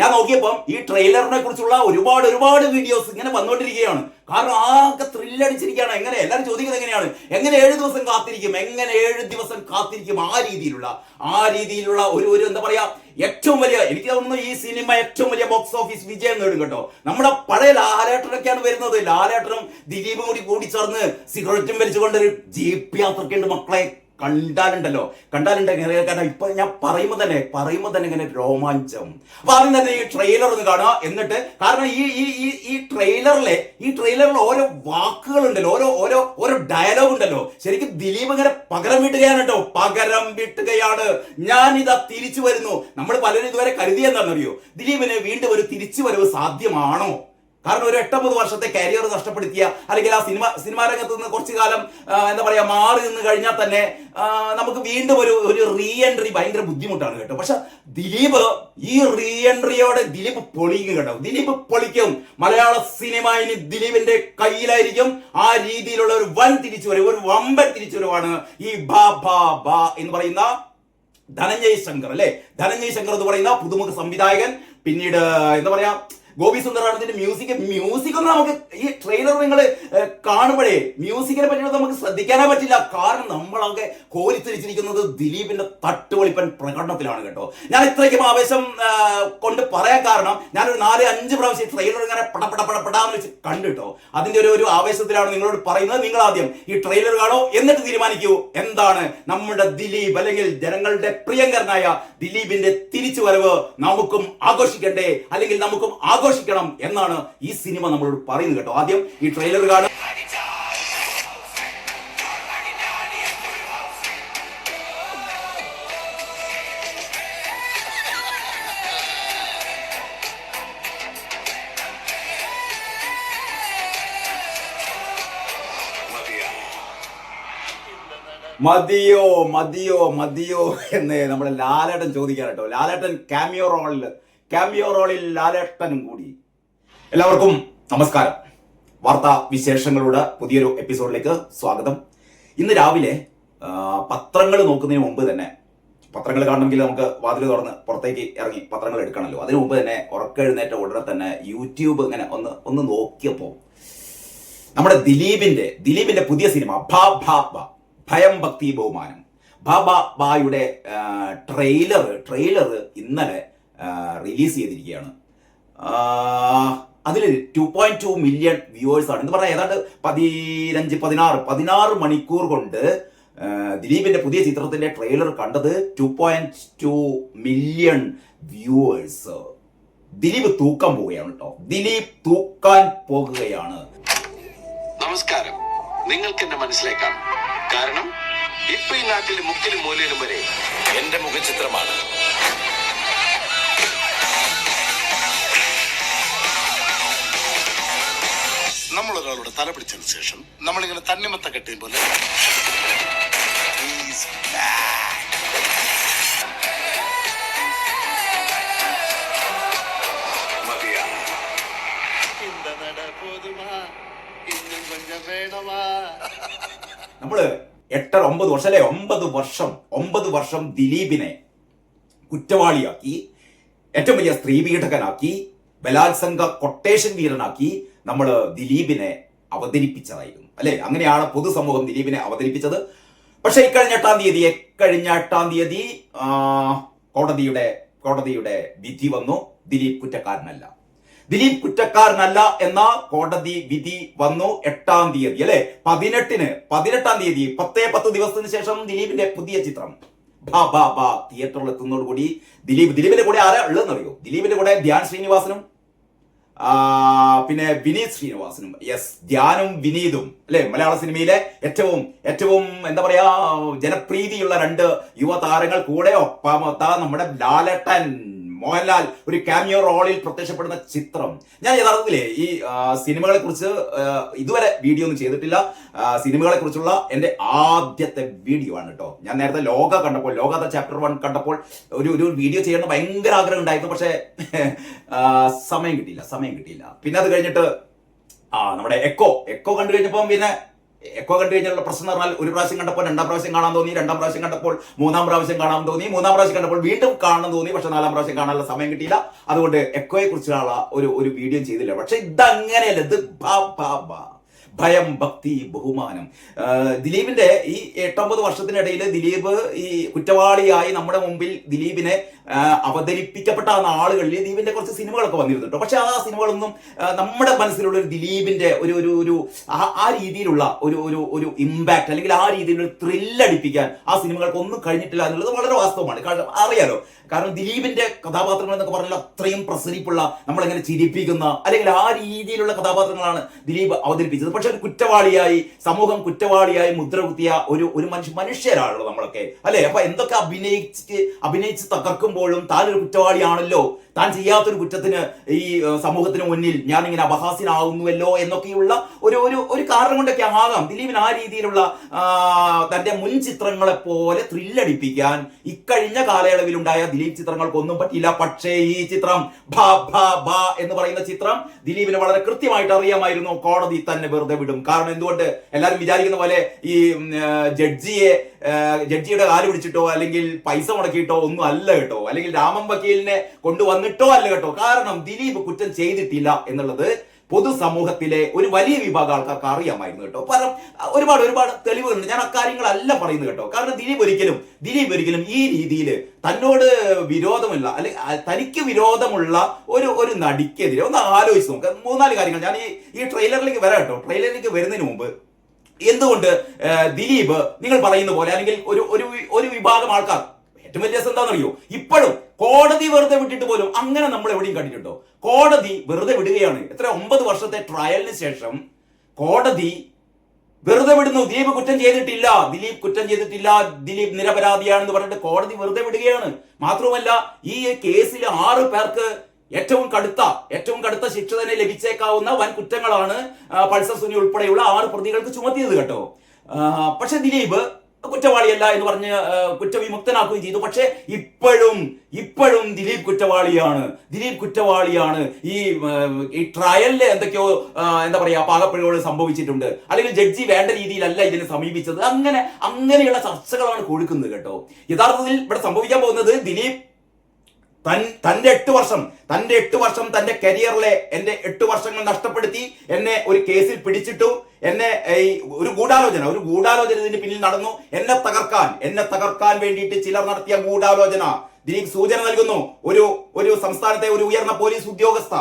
ഞാൻ നോക്കിയപ്പം ഈ ട്രെയിലറിനെ കുറിച്ചുള്ള ഒരുപാട് ഒരുപാട് വീഡിയോസ് ഇങ്ങനെ വന്നുകൊണ്ടിരിക്കുകയാണ്. കാരണം ആകെ ത്രില്ലടിച്ചിരിക്കുകയാണ് എങ്ങനെ? എല്ലാവരും ചോദിക്കുന്നത് എങ്ങനെയാണ്? എങ്ങനെ ഏഴ് ദിവസം കാത്തിരിക്കും? എങ്ങനെ ഏഴ് ദിവസം കാത്തിരിക്കും ആ രീതിയിലുള്ള ആ രീതിയിലുള്ള ഒരു ഒരു എന്താ പറയാ ഏറ്റവും വലിയ എനിക്ക് തോന്നുന്നു ഈ സിനിമ ഏറ്റവും വലിയ ബോക്സ് ഓഫീസ് വിജയം നേടും കേട്ടോ. നമ്മുടെ പഴയ ലാലേട്ടനൊക്കെയാണ് വരുന്നത്. ലാലേട്ടനും ദിലീപും കൂടി കൂടി ചേർന്ന് സിഗരറ്റും വലിച്ചുകൊണ്ട് ഒരു ജീപ്പ് യാത്രക്കുണ്ട് മക്കളെ. കണ്ടാലുണ്ടല്ലോ. കണ്ടാലുണ്ട് ഇങ്ങനെ കാരണം ഇപ്പൊ ഞാൻ പറയുമ്പോൾ തന്നെ പറയുമ്പോൾ തന്നെ ഇങ്ങനെ രോമാഞ്ചം. അപ്പൊ ആദ്യം തന്നെ ഈ ട്രെയിലർ ഒന്ന് കാണുക. എന്നിട്ട് കാരണം ഈ ഈ ഈ ഈ ട്രെയിലറിലെ ഈ ട്രെയിലറിൽ ഓരോ വാക്കുകൾ ഉണ്ടല്ലോ ഓരോ ഓരോ ഓരോ ഡയലോഗ് ഉണ്ടല്ലോ. ശരിക്കും ദിലീപ് ഇങ്ങനെ പകരം വിട്ടുകയാണ് കേട്ടോ. പകരം വിട്ടുകയാണ്. ഞാൻ ഇതാ തിരിച്ചു വരുന്നു. നമ്മൾ പലരും ഇതുവരെ കരുതിയെന്താണെന്നറിയോ? ദിലീപിന് വീണ്ടും ഒരു തിരിച്ചു വരവ് സാധ്യമാണോ? കാരണം ഒരു എട്ടൊമ്പത് വർഷത്തെ കരിയർ നഷ്ടപ്പെടുത്തിയ അല്ലെങ്കിൽ ആ സിനിമ സിനിമാ രംഗത്ത് നിന്ന് കുറച്ചു കാലം എന്താ പറയുക മാറി നിന്ന് കഴിഞ്ഞാൽ തന്നെ നമുക്ക് വീണ്ടും ഒരു ഒരു റീ എൻട്രി ഭയങ്കര ബുദ്ധിമുട്ടാണ് കേട്ടോ. പക്ഷെ ദിലീപ് ഈ റീ എൻട്രിയോടെ ദിലീപ് പൊളിക്കും കേട്ടോ. ദിലീപ് പൊളിക്കും. മലയാള സിനിമ ഇനി ദിലീപിന്റെ കയ്യിലായിരിക്കും. ആ രീതിയിലുള്ള ഒരു വൻ തിരിച്ചുവരവ് ഒരു വമ്പൻ തിരിച്ചുവരവാണ് ഈ ബാ ബാ ബാ എന്ന് പറയുന്ന ധനഞ്ജയ് ശങ്കർ അല്ലെ? ധനഞ്ജയ് ശങ്കർ എന്ന് പറയുന്ന പുതുമുഖ സംവിധായകൻ. പിന്നീട് എന്താ പറയാ ഗോപി സുന്ദരാണത്തിന്റെ മ്യൂസിക് മ്യൂസിക് ഒന്നും നമുക്ക് ഈ ട്രെയിലർ നിങ്ങൾ കാണുമ്പോഴേ മ്യൂസിക്കിനെ പറ്റിയിട്ട് നമുക്ക് ശ്രദ്ധിക്കാനേ പറ്റില്ല. കാരണം നമ്മളൊക്കെ കോരിത്തിരിച്ചിരിക്കുന്നത് ദിലീപിന്റെ തട്ടുപൊളിപ്പൻ പ്രകടനത്തിലാണ് കേട്ടോ. ഞാൻ ഇത്രയ്ക്കും ആവേശം കൊണ്ട് പറയാൻ കാരണം ഞാനൊരു നാല് അഞ്ച് പ്രാവശ്യം ട്രെയിലർ ഇങ്ങനെ പടപട പടപടാന്ന് വെച്ച് കണ്ടിട്ടോ അതിന്റെ ഒരു ഒരു ആവേശത്തിലാണ് നിങ്ങളോട് പറയുന്നത്. നിങ്ങൾ ആദ്യം ഈ ട്രെയിലർ കാണോ? എന്നിട്ട് തീരുമാനിക്കൂ. എന്താണ് നമ്മുടെ ദിലീപ് അല്ലെങ്കിൽ ജനങ്ങളുടെ പ്രിയങ്കരനായ ദിലീപിന്റെ തിരിച്ചുവരവ് നമുക്കും ആഘോഷിക്കണ്ടേ? അല്ലെങ്കിൽ നമുക്കും ആഘോഷിക്കണം എന്നാണ് ഈ സിനിമ നമ്മളോട് പറയുന്നത് കേട്ടോ. ആദ്യം ഈ ട്രെയിലർ കാണുക. മതിയോ മതിയോ മതിയോ എന്ന് നമ്മുടെ ലാലേട്ടൻ ചോദിക്കാറുണ്ടോ ലാലേട്ടൻ ക്യാമിയോ റോളിൽ ക്യാമിയോ റോളിൽ ലാലേട്ടനും കൂടി. എല്ലാവർക്കും നമസ്കാരം. വാർത്താ വിശേഷങ്ങളുടെ പുതിയൊരു എപ്പിസോഡിലേക്ക് സ്വാഗതം. ഇന്ന് രാവിലെ പത്രങ്ങൾ നോക്കുന്നതിന് മുമ്പ് തന്നെ പത്രങ്ങൾ കാണണമെങ്കിൽ നമുക്ക് വാതിൽ തുറന്ന് പുറത്തേക്ക് ഇറങ്ങി പത്രങ്ങൾ എടുക്കണമല്ലോ. അതിനു മുമ്പ് തന്നെ ഉറക്കെഴുന്നേറ്റ ഉടനെ തന്നെ യൂട്യൂബ് ഇങ്ങനെ ഒന്ന് ഒന്ന് നോക്കിയപ്പോൾ നമ്മുടെ ദിലീപിന്റെ ദിലീപിന്റെ പുതിയ സിനിമ ഭാ ഭാ ഭാ ഭയം ഭക്തി ബഹുമാനം. ബാബ ബായുടെ ട്രെയിലർ ട്രെയിലർ ഇന്നലെ റിലീസ് ചെയ്തിരിക്കുകയാണ്. അതിൽ two point two million viewers ആണ്. എന്ന് പറഞ്ഞാൽ ഏതാണ്ട് പതിനഞ്ച് പതിനാറ് പതിനാറ് മണിക്കൂർ കൊണ്ട് ദിലീപിന്റെ പുതിയ ചിത്രത്തിന്റെ ട്രെയിലർ കണ്ടത് two point two million viewers Dileep തൂക്കാൻ പോവുകയാണ് കേട്ടോ. ദിലീപ് തൂക്കാൻ പോകുകയാണ്. നമസ്കാരം. നിങ്ങൾക്ക് എന്നെ മനസ്സിലേക്കാണ് കാരണം ഇപ്പൊ ഈ നാട്ടിൽ മുക്കിലും മൂലയിലും വരെ എന്റെ മുഖചിത്രമാണ് ഒരാളുടെ തല പിടിച്ചതിന് ശേഷം നമ്മളിങ്ങനെ തന്നിമത്ത കെട്ടിയ പോലെ നമ്മൾ എട്ടര ഒമ്പത് വർഷം അല്ലെ? ഒമ്പത് വർഷം ഒമ്പത് വർഷം ദിലീപിനെ കുറ്റവാളിയാക്കി ഏറ്റവും വലിയ സ്ത്രീ പീഡകനാക്കി ബലാത്സംഗ കൊട്ടേഷൻ വീരനാക്കി നമ്മൾ ദിലീപിനെ അവതരിപ്പിച്ചതായിരുന്നു. അല്ലെ? അങ്ങനെയാണ് പൊതുസമൂഹം ദിലീപിനെ അവതരിപ്പിച്ചത്. പക്ഷേ ഇക്കഴിഞ്ഞ എട്ടാം തീയതി ഇക്കഴിഞ്ഞ എട്ടാം തീയതി കോടതിയുടെ കോടതിയുടെ വിധി വന്നു. ദിലീപ് കുറ്റക്കാരനല്ല. ദിലീപ് കുറ്റക്കാരനല്ല എന്ന കോടതി വിധി വന്നു എട്ടാം തീയതി അല്ലെ? പതിനെട്ടിന് പതിനെട്ടാം തീയതി പത്തേ പത്ത് ദിവസത്തിന് ശേഷം ദിലീപിന്റെ പുതിയ ചിത്രം ബാ ബാ ബാ തിയേറ്ററിൽ എത്തുന്നതോടുകൂടി ദിലീപ് ദിലീപിന്റെ കൂടെ ആരാ ഉള്ളതെന്നറിയോ? ദിലീപിന്റെ കൂടെ ധ്യാൻ ശ്രീനിവാസനും പിന്നെ വിനീത് ശ്രീനിവാസനും യെസ് ധ്യാനും വിനീതും അല്ലെ? മലയാള സിനിമയിലെ ഏറ്റവും ഏറ്റവും എന്താ പറയാ ജനപ്രീതിയുള്ള രണ്ട് യുവതാരങ്ങൾ കൂടെ ഒപ്പമൊത്ത നമ്മുടെ ലാലട്ടൻ. മോഹൻലാൽ ഒരു കാമിയോ റോളിൽ പ്രത്യക്ഷപ്പെടുന്ന ചിത്രം. ഞാൻ യഥാർത്ഥത്തിലേ ഈ സിനിമകളെ കുറിച്ച് ഇതുവരെ വീഡിയോ ഒന്നും ചെയ്തിട്ടില്ല. സിനിമകളെ കുറിച്ചുള്ള എന്റെ ആദ്യത്തെ വീഡിയോ ആണ് കേട്ടോ ഞാൻ നേരത്തെ ലോക കണ്ടപ്പോൾ ലോക ചാപ്റ്റർ വൺ കണ്ടപ്പോൾ ഒരു ഒരു വീഡിയോ ചെയ്യണം ഭയങ്കര ആഗ്രഹം ഉണ്ടായിരുന്നു. പക്ഷേ സമയം കിട്ടിയില്ല സമയം കിട്ടിയില്ല. പിന്നെ അത് കഴിഞ്ഞിട്ട് ആ നമ്മുടെ എക്കോ എക്കോ കണ്ടു കഴിഞ്ഞപ്പം പിന്നെ എക്കോ കണ്ടു കഴിഞ്ഞാലുള്ള പ്രശ്നം എന്ന് പറഞ്ഞാൽ ഒരു പ്രാവശ്യം കണ്ടപ്പോൾ രണ്ടാം പ്രാവശ്യം കാണാൻ തോന്നി രണ്ടാം പ്രാവശ്യം കണ്ടപ്പോൾ മൂന്നാം പ്രാവശ്യം കാണാൻ തോന്നി മൂന്നാം പ്രാവശ്യം കണ്ടപ്പോൾ വീണ്ടും കാണാൻ തോന്നി പക്ഷെ നാലാം പ്രാവശ്യം കാണാനുള്ള സമയം കിട്ടിയില്ല. അതുകൊണ്ട് എക്കോയെ കുറിച്ചുള്ള ഒരു ഒരു വീഡിയോ ചെയ്തില്ല. പക്ഷെ ഇതങ്ങനെയല്ല. ഇത് ബാ ബാ ബാ. ഭയം ഭക്തി ബഹുമാനം. ദിലീപിന്റെ ഈ എട്ടൊമ്പത് വർഷത്തിനിടയിൽ ദിലീപ് ഈ കുറ്റവാളിയായി നമ്മുടെ മുമ്പിൽ ദിലീപിനെ അവതരിപ്പിക്കപ്പെട്ട ആ നാളുകളിൽ ദിലീപിന്റെ കുറച്ച് സിനിമകളൊക്കെ വന്നിരുന്നു കേട്ടോ പക്ഷെ ആ സിനിമകളൊന്നും നമ്മുടെ മനസ്സിലുള്ള ഒരു ദിലീപിന്റെ ഒരു ഒരു ഒരു ആ രീതിയിലുള്ള ഒരു ഒരു ഒരു ഇമ്പാക്ട് അല്ലെങ്കിൽ ആ രീതിയിലുള്ള ത്രില്ലടിപ്പിക്കാൻ ആ സിനിമകൾക്ക് ഒന്നും കഴിഞ്ഞിട്ടില്ല എന്നുള്ളത് വളരെ വാസ്തവമാണ്. കാരണം അറിയാലോ കാരണം ദിലീപിന്റെ കഥാപാത്രങ്ങൾ എന്നൊക്കെ പറഞ്ഞാൽ അത്രയും പ്രസരിപ്പുള്ള നമ്മളെങ്ങനെ ചിരിപ്പിക്കുന്ന അല്ലെങ്കിൽ ആ രീതിയിലുള്ള കഥാപാത്രങ്ങളാണ് ദിലീപ് അവതരിപ്പിച്ചത്. പക്ഷെ കുറ്റവാളിയായി സമൂഹം കുറ്റവാളിയായി മുദ്ര കുത്തിയ ഒരു ഒരു മനുഷ്യ മനുഷ്യരാണല്ലോ നമ്മളൊക്കെ അല്ലെ? അപ്പൊ എന്തൊക്കെ അഭിനയിച്ച് അഭിനയിച്ച് തകർക്കുമ്പോഴും താൻ ഒരു കുറ്റവാളിയാണല്ലോ? താൻ ചെയ്യാത്തൊരു കുറ്റത്തിന് ഈ സമൂഹത്തിന് മുന്നിൽ ഞാൻ ഇങ്ങനെ അപഹാസ്യനാകുന്നുവല്ലോ എന്നൊക്കെയുള്ള ഒരു ഒരു ഒരു കാരണം കൊണ്ടൊക്കെ ആകാം. ദിലീപിന് ആ രീതിയിലുള്ള തന്റെ മുൻ ചിത്രങ്ങളെ പോലെ ത്രില്ലടിപ്പിക്കാൻ ഇക്കഴിഞ്ഞ കാലയളവിലുണ്ടായ ദിലീപ് ചിത്രങ്ങൾക്കൊന്നും പറ്റിയില്ല. പക്ഷേ ഈ ചിത്രം ഭ ഭ എന്ന് പറയുന്ന ചിത്രം ദിലീപിന് വളരെ കൃത്യമായിട്ട് അറിയാമായിരുന്നു. കോടതി തന്നെ വെറുതെ വിടും. കാരണം എന്തുകൊണ്ട്? എല്ലാവരും വിചാരിക്കുന്ന പോലെ ഈ ജഡ്ജിയെ ജഡ്ജിയുടെ കാൽ പിടിച്ചിട്ടോ അല്ലെങ്കിൽ പൈസ മുടക്കിയിട്ടോ ഒന്നും അല്ല കേട്ടോ. അല്ലെങ്കിൽ രാമൻ വക്കീലിനെ കൊണ്ടുവന്നിട്ടോ അല്ല കേട്ടോ. കാരണം ദിലീപ് കുറ്റം ചെയ്തിട്ടില്ല എന്നുള്ളത് പൊതുസമൂഹത്തിലെ ഒരു വലിയ വിഭാഗം ആൾക്കാർക്ക് അറിയാമായിരുന്നു കേട്ടോ. പല ഒരുപാട് ഒരുപാട് തെളിവുകളുണ്ട്. ഞാൻ അക്കാര്യങ്ങളല്ല പറയുന്നത് കേട്ടോ. കാരണം ദിലീപ് ഒരിക്കലും ദിലീപ് ഒരിക്കലും ഈ രീതിയിൽ തന്നോട് വിരോധമില്ല. അല്ലെങ്കിൽ തനിക്ക് വിരോധമുള്ള ഒരു ഒരു നടിക്കെതിരെ ഒന്ന് ആലോചിച്ച് നോക്കുക മൂന്നാൽ കാര്യങ്ങൾ. ഞാൻ ഈ ഈ ട്രെയിലറിലേക്ക് വരാം കേട്ടോ. ട്രെയിലറിലേക്ക് വരുന്നതിന് മുമ്പ് എന്തുകൊണ്ട് ദിലീപ് നിങ്ങൾ പറയുന്ന പോലെ അല്ലെങ്കിൽ ഒരു ഒരു ഒരു വിഭാഗം ആൾക്കാർ ഏറ്റവും വലിയ എന്താണെന്നറിയോ? ഇപ്പോഴും കോടതി വെറുതെ വിട്ടിട്ട് പോലും അങ്ങനെ നമ്മൾ എവിടെയും കണ്ടിട്ടുണ്ടോ? കോടതി വെറുതെ വിടുകയാണ്. എത്ര? ഒമ്പത് വർഷത്തെ ട്രയലിന് ശേഷം കോടതി വെറുതെ വിടുന്നു. ദിലീപ് കുറ്റം ചെയ്തിട്ടില്ല. ദിലീപ് കുറ്റം ചെയ്തിട്ടില്ല. ദിലീപ് നിരപരാധിയാണെന്ന് പറഞ്ഞിട്ട് കോടതി വെറുതെ വിടുകയാണ്. മാത്രവുമല്ല ഈ കേസിൽ ആറ് പേർക്ക് ഏറ്റവും കടുത്ത ഏറ്റവും കടുത്ത ശിക്ഷ തന്നെ ലഭിച്ചേക്കാവുന്ന വൻ കുറ്റങ്ങളാണ് പൾസർ സുനി ഉൾപ്പെടെയുള്ള ആറ് പ്രതികൾക്ക് ചുമത്തിയത് കേട്ടോ. പക്ഷെ ദിലീപ് കുറ്റവാളിയല്ല എന്ന് പറഞ്ഞ് കുറ്റവിമുക്തനാക്കുകയും ചെയ്തു. പക്ഷേ ഇപ്പോഴും ഇപ്പോഴും ദിലീപ് കുറ്റവാളിയാണ്. ദിലീപ് കുറ്റവാളിയാണ്. ഈ ഈ ട്രയലിൽ എന്തൊക്കെയോ എന്താ പറയാ പാകപ്പിഴകൾ സംഭവിച്ചിട്ടുണ്ട്. അല്ലെങ്കിൽ ജഡ്ജി വേണ്ട രീതിയിലല്ല ഇതിനെ സമീപിച്ചത്. അങ്ങനെ അങ്ങനെയുള്ള ചർച്ചകളാണ് കൊടുക്കുന്നത് കേട്ടോ. യഥാർത്ഥത്തിൽ ഇവിടെ സംഭവിക്കാൻ പോകുന്നത് ദിലീപ് തൻ തന്റെ എട്ട് വർഷം തന്റെ എട്ട് വർഷം തന്റെ കരിയറിലെ എന്റെ എട്ട് വർഷങ്ങൾ നഷ്ടപ്പെടുത്തി എന്നെ ഒരു കേസിൽ പിടിച്ചിട്ടു എന്നെ ഈ ഒരു ഗൂഢാലോചന ഒരു ഗൂഢാലോചന ഇതിന് പിന്നിൽ നടന്നു. എന്നെ തകർക്കാൻ എന്നെ തകർക്കാൻ വേണ്ടിയിട്ട് ചിലർ നടത്തിയ ഗൂഢാലോചന. ദിലീപ് സൂചന നൽകുന്നു ഒരു ഒരു സംസ്ഥാനത്തെ ഒരു ഉയർന്ന പോലീസ് ഉദ്യോഗസ്ഥ.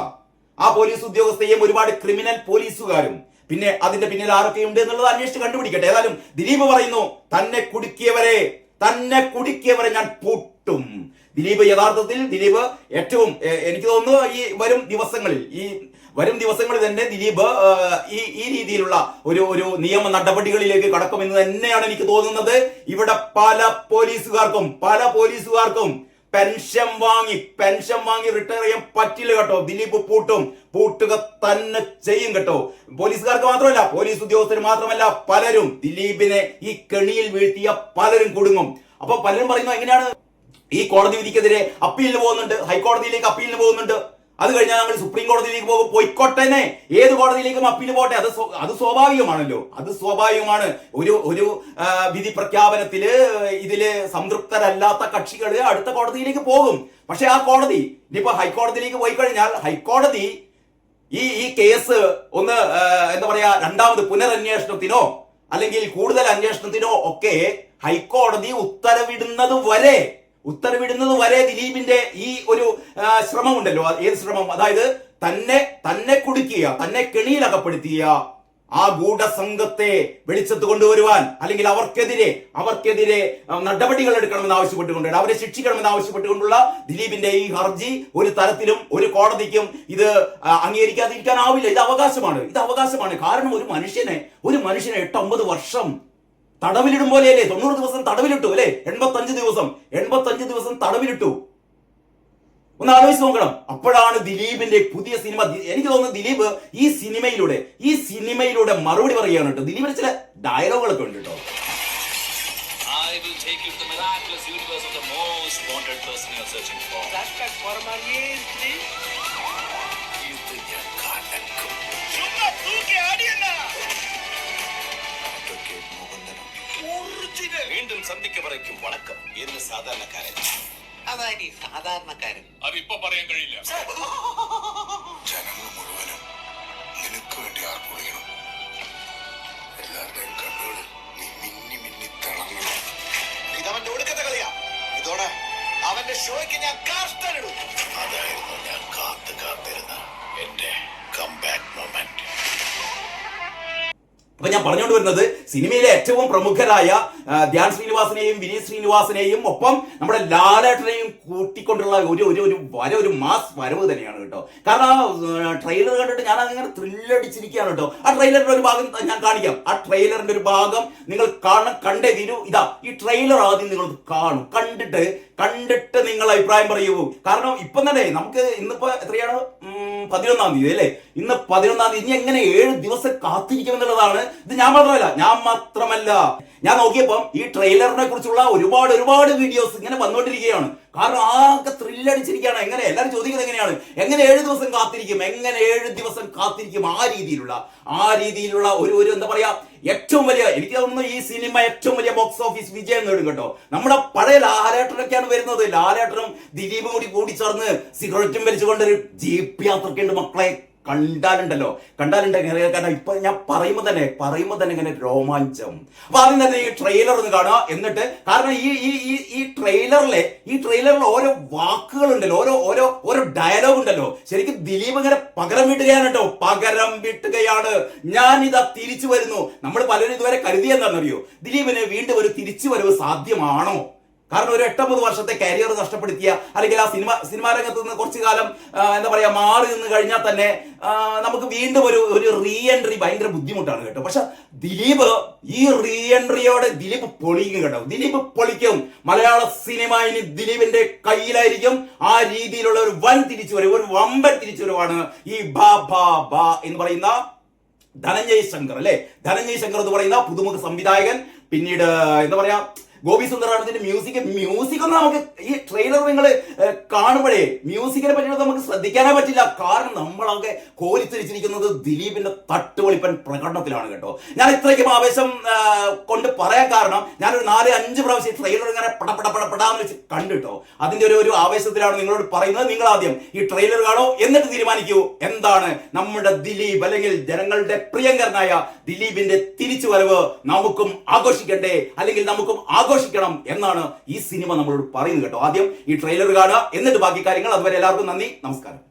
ആ പോലീസ് ഉദ്യോഗസ്ഥയും ഒരുപാട് ക്രിമിനൽ പോലീസുകാരും. പിന്നെ അതിന്റെ പിന്നിൽ ആരൊക്കെയുണ്ട് എന്നുള്ളത് അന്വേഷിച്ച് കണ്ടുപിടിക്കട്ടെ. ഏതായാലും ദിലീപ് പറയുന്നു തന്നെ കുടുക്കിയവരെ തന്നെ കുടുക്കിയവരെ ഞാൻ പൂട്ടും. ദിലീപ് യഥാർത്ഥത്തിൽ ദിലീപ് ഏറ്റവും എനിക്ക് തോന്നുന്നു ഈ വരും ദിവസങ്ങളിൽ ഈ വരും ദിവസങ്ങളിൽ തന്നെ ദിലീപ് ഈ ഈ രീതിയിലുള്ള ഒരു ഒരു നിയമ നടപടികളിലേക്ക് കടക്കുമെന്ന് തന്നെയാണ് എനിക്ക് തോന്നുന്നത്. ഇവിടെ പല പോലീസുകാർക്കും പല പോലീസുകാർക്കും പെൻഷൻ വാങ്ങി പെൻഷൻ വാങ്ങി റിട്ടയർ ചെയ്യാൻ പറ്റില്ല കേട്ടോ. ദിലീപ് പൂട്ടും പൂട്ടുക തന്നെ ചെയ്യും കേട്ടോ. പോലീസുകാർക്ക് മാത്രമല്ല പോലീസ് ഉദ്യോഗസ്ഥർ മാത്രമല്ല പലരും ദിലീപിനെ ഈ കെണിയിൽ വീഴ്ത്തിയ പലരും കുടുങ്ങും. അപ്പൊ പലരും പറയുന്നു എങ്ങനെയാണ്? ഈ കോടതി വിധിക്കെതിരെ അപ്പീലിന് പോകുന്നുണ്ട്. ഹൈക്കോടതിയിലേക്ക് അപ്പീലിന് പോകുന്നുണ്ട്. അത് കഴിഞ്ഞാൽ നമ്മൾ സുപ്രീം കോടതിയിലേക്ക് പോകും. പോയിക്കോട്ടെ ഏത് കോടതിയിലേക്കും അപ്പീൽ പോട്ടെ അത് അത് സ്വാഭാവികമാണല്ലോ. അത് സ്വാഭാവികമാണ്. ഒരു ഒരു വിധി പ്രഖ്യാപനത്തിൽ ഇതിൽ സംതൃപ്തരല്ലാത്ത കക്ഷികൾ അടുത്ത കോടതിയിലേക്ക് പോകും. പക്ഷെ ആ കോടതി ഇനിയിപ്പോ ഹൈക്കോടതിയിലേക്ക് പോയി കഴിഞ്ഞാൽ ഹൈക്കോടതി ഈ ഈ കേസ് ഒന്ന് എന്താ പറയാ രണ്ടാമത് പുനരന്വേഷണത്തിനോ അല്ലെങ്കിൽ കൂടുതൽ അന്വേഷണത്തിനോ ഒക്കെ ഹൈക്കോടതി ഉത്തരവിടുന്നത് വരെ ഉത്തരവിടുന്നത് വരെ ദിലീപിന്റെ ഈ ഒരു ശ്രമം ഉണ്ടല്ലോ ഏത് ശ്രമം? അതായത് തന്നെ തന്നെ കുടുക്കിയ തന്നെ കെണിയിലകപ്പെടുത്തിയ ആ ഗൂഢസംഘത്തെ വെളിച്ചത്ത് കൊണ്ടുവരുവാൻ അല്ലെങ്കിൽ അവർക്കെതിരെ അവർക്കെതിരെ നടപടികൾ എടുക്കണമെന്ന് ആവശ്യപ്പെട്ടുകൊണ്ട് അവരെ ശിക്ഷിക്കണമെന്ന് ആവശ്യപ്പെട്ടുകൊണ്ടുള്ള ദിലീപിന്റെ ഈ ഹർജി ഒരു തരത്തിലും ഒരു കോടതിക്കും ഇത് അംഗീകരിക്കാതിരിക്കാനാവില്ല. ഇത് അവകാശമാണ്. ഇത് അവകാശമാണ്. കാരണം ഒരു മനുഷ്യനെ ഒരു മനുഷ്യനെ എട്ടൊമ്പത് വർഷം തടവിലിടും പോലെയല്ലേ തൊണ്ണൂറ് ദിവസം തടവിലിട്ടു അല്ലെ? എൺപത്തഞ്ച് ദിവസം എൺപത്തഞ്ച് ദിവസം തടവിലിട്ടു. ഒന്ന് ആലോചിച്ച് നോക്കണം. അപ്പോഴാണ് ദിലീപിന്റെ പുതിയ സിനിമ എനിക്ക് തോന്നുന്നു ദിലീപ് ഈ സിനിമയിലൂടെ ഈ സിനിമയിലൂടെ മറുപടി പറയുകയാണ് കേട്ടോ. ദിലീപിന് ചില ഡയലോഗുകളൊക്കെ ഉണ്ട് കേട്ടോ. I will take you to the miraculous universe of the most wanted person you're searching for. ഇത് ഞാൻ സാധാരണക്കാരൻ അതായത് ഈ സാധാരണക്കാരൻ അതിപ്പോ പറയാൻ കഴിയില്ല ജനങ്ങൾ മുഴുവനും നിനക്ക് വേണ്ടി ആർപ്പൊളിയണം എല്ലാവരുടെയും കണ്ണുകൾ നീ മിന്നി മിന്നി തിളങ്ങണം ഇതവന്റെ ഒടുക്കത്തെ കളിയാ ഇതോടെ അവന്റെ ഷോയ്ക്ക് ഞാൻ കാഷ്ടനിടും അതായിരുന്നു ഞാൻ കാത്ത് കാത്തിരുന്ന എന്റെ കംബാക്ക് മൊമെന്റ് അപ്പൊ ഞാൻ പറഞ്ഞുകൊണ്ട് വരുന്നത് സിനിമയിലെ ഏറ്റവും പ്രമുഖരായ ധ്യാൻ ശ്രീനിവാസനെയും വിനീത് ശ്രീനിവാസനെയും ഒപ്പം നമ്മുടെ ലാലേട്ടനെയും കൂട്ടിക്കൊണ്ടുള്ള ഒരു ഒരു ഒരു വര ഒരു മാസ് വരവ് തന്നെയാണ് കേട്ടോ. കാരണം ആ ട്രെയിലർ കണ്ടിട്ട് ഞാൻ അങ്ങനെ ത്രില്ലടിച്ചിരിക്കുകയാണ് കേട്ടോ. ആ ട്രെയിലറിന്റെ ഒരു ഭാഗം ഞാൻ കാണിക്കാം. ആ ട്രെയിലറിന്റെ ഒരു ഭാഗം നിങ്ങൾ കാണണം കണ്ടേ തീരൂ ഇതാ ഈ ട്രെയിലർ ആദ്യം നിങ്ങൾ കാണും. കണ്ടിട്ട് കണ്ടിട്ട് നിങ്ങൾ അഭിപ്രായം പറയൂ. കാരണം ഇപ്പം തന്നെ നമുക്ക് ഇന്നിപ്പോ എത്രയാണ്? പതിനൊന്നാം തീയതി അല്ലേ? ഇന്ന് പതിനൊന്നാം തീയതി. ഇനി എങ്ങനെ ഏഴ് ദിവസം കാത്തിരിക്കും എന്നുള്ളതാണ് ഇത് ഞാൻ മാത്രമല്ല ഞാൻ മാത്രമല്ല. ഞാൻ നോക്കിയപ്പം ഈ ട്രെയിലറിനെ കുറിച്ചുള്ള ഒരുപാട് ഒരുപാട് വീഡിയോസ് ഇങ്ങനെ വന്നുകൊണ്ടിരിക്കുകയാണ് കാരണം ആകെ ത്രില്ലടിച്ചിരിക്കുകയാണ് എങ്ങനെ? എല്ലാവരും ചോദിക്കുന്നത് എങ്ങനെയാണ്? എങ്ങനെ ഏഴ് ദിവസം കാത്തിരിക്കും? എങ്ങനെ ഏഴ് ദിവസം കാത്തിരിക്കും? ആ രീതിയിലുള്ള ആ രീതിയിലുള്ള ഒരു ഒരു എന്താ പറയാ ഏറ്റവും വലിയ എനിക്ക് തോന്നുന്നു ഈ സിനിമ ഏറ്റവും വലിയ ബോക്സ് ഓഫീസ് വിജയം നേടും കേട്ടോ. നമ്മുടെ പഴയ ലാലേട്ടനൊക്കെയാണ് വരുന്നത്. ലാലേട്ടനും ദിലീപും കൂടി കൂടി ചേർന്ന് സിഗരറ്റും വലിച്ചുകൊണ്ട് ഒരു ജീപ്പ് യാത്രക്കുണ്ട് മക്കളെ. കണ്ടാലുണ്ടല്ലോ. കണ്ടാലുണ്ടെങ്കിൽ കാരണം ഇപ്പൊ ഞാൻ പറയുമ്പോൾ തന്നെ പറയുമ്പോൾ തന്നെ ഇങ്ങനെ രോമാഞ്ചം. അപ്പൊ ആദ്യം തന്നെ ഈ ട്രെയിലർ ഒന്ന് കാണുക. എന്നിട്ട് കാരണം ഈ ഈ ഈ ഈ ട്രെയിലറിലെ ഈ ട്രെയിലറിൽ ഓരോ വാക്കുകളുണ്ടല്ലോ. ഓരോ ഓരോ ഓരോ ഡയലോഗ് ഉണ്ടല്ലോ. ശരിക്കും ദിലീപ് ഇങ്ങനെ പകരം വീട്ടുകയാണ് കേട്ടോ. പകരം വീട്ടുകയാണ്. ഞാൻ ഇതാ തിരിച്ചു വരുന്നു. നമ്മൾ പലരും ഇതുവരെ കരുതിയെന്താണെന്നറിയോ? ദിലീപിന് വീണ്ടും ഒരു തിരിച്ചു വരവ് സാധ്യമാണോ? കാരണം ഒരു എട്ടൊമ്പത് വർഷത്തെ കരിയർ നഷ്ടപ്പെടുത്തിയ അല്ലെങ്കിൽ ആ സിനിമ സിനിമാ രംഗത്ത് നിന്ന് കുറച്ചു കാലം എന്താ പറയാ മാറി നിന്ന് കഴിഞ്ഞാൽ തന്നെ നമുക്ക് വീണ്ടും ഒരു ഒരു റീ എൻട്രി ഭയങ്കര ബുദ്ധിമുട്ടാണ് കേട്ടോ. പക്ഷെ ദിലീപ് ഈ റീ എൻട്രിയോടെ ദിലീപ് പൊളിക്കും കേട്ടോ. ദിലീപ് പൊളിക്കും. മലയാള സിനിമ ഇനി ദിലീപിന്റെ കയ്യിലായിരിക്കും. ആ രീതിയിലുള്ള ഒരു വൻ തിരിച്ചുവരവ് ഒരു വമ്പൻ തിരിച്ചുവരവാണ് ഈ ബാ ബാ ബാ എന്ന് പറയുന്ന ധനഞ്ജയ് ശങ്കർ അല്ലെ? ധനഞ്ജയ് ശങ്കർ എന്ന് പറയുന്ന പുതുമുഖ സംവിധായകൻ. പിന്നീട് എന്താ പറയാ ഗോപി സുന്ദറാണ് ഇതിന്റെ മ്യൂസിക് മ്യൂസിക് ഒന്നും നമുക്ക് ഈ ട്രെയിലർ നിങ്ങൾ കാണുമ്പോഴേ മ്യൂസിക്കിനെ പറ്റിയിട്ട് നമുക്ക് ശ്രദ്ധിക്കാനേ പറ്റില്ല. കാരണം നമ്മളൊക്കെ കോരിത്തിരിച്ചിരിക്കുന്നത് ദിലീപിന്റെ തട്ടുപൊളിപ്പൻ പ്രകടനത്തിലാണ് കേട്ടോ. ഞാൻ ഇത്രയ്ക്കും ആവേശം കൊണ്ട് പറയാൻ കാരണം ഞാനൊരു നാല് അഞ്ച് പ്രാവശ്യം ട്രെയിലർ ഇങ്ങനെ പട പട പട പടാന്ന് വെച്ച് കണ്ടിട്ടോ അതിന്റെ ഒരു ഒരു ആവേശത്തിലാണ് നിങ്ങളോട് പറയുന്നത്. നിങ്ങൾ ആദ്യം ഈ ട്രെയിലർ കാണോ? എന്നിട്ട് തീരുമാനിക്കൂ. എന്താണ് നമ്മുടെ ദിലീപ് അല്ലെങ്കിൽ ജനങ്ങളുടെ പ്രിയങ്കരനായ ദിലീപിന്റെ തിരിച്ചുവരവ് നമുക്കും ആഘോഷിക്കണ്ടേ? അല്ലെങ്കിൽ നമുക്കും ആഘോഷിക്കണം എന്നാണ് ഈ സിനിമ നമ്മളോട് പറയുന്നത് കേട്ടോ. ആദ്യം ഈ ട്രെയിലർ കാണുക എന്നിട്ട് ബാക്കി കാര്യങ്ങൾ. അതുവരെ എല്ലാവർക്കും നന്ദി നമസ്കാരം.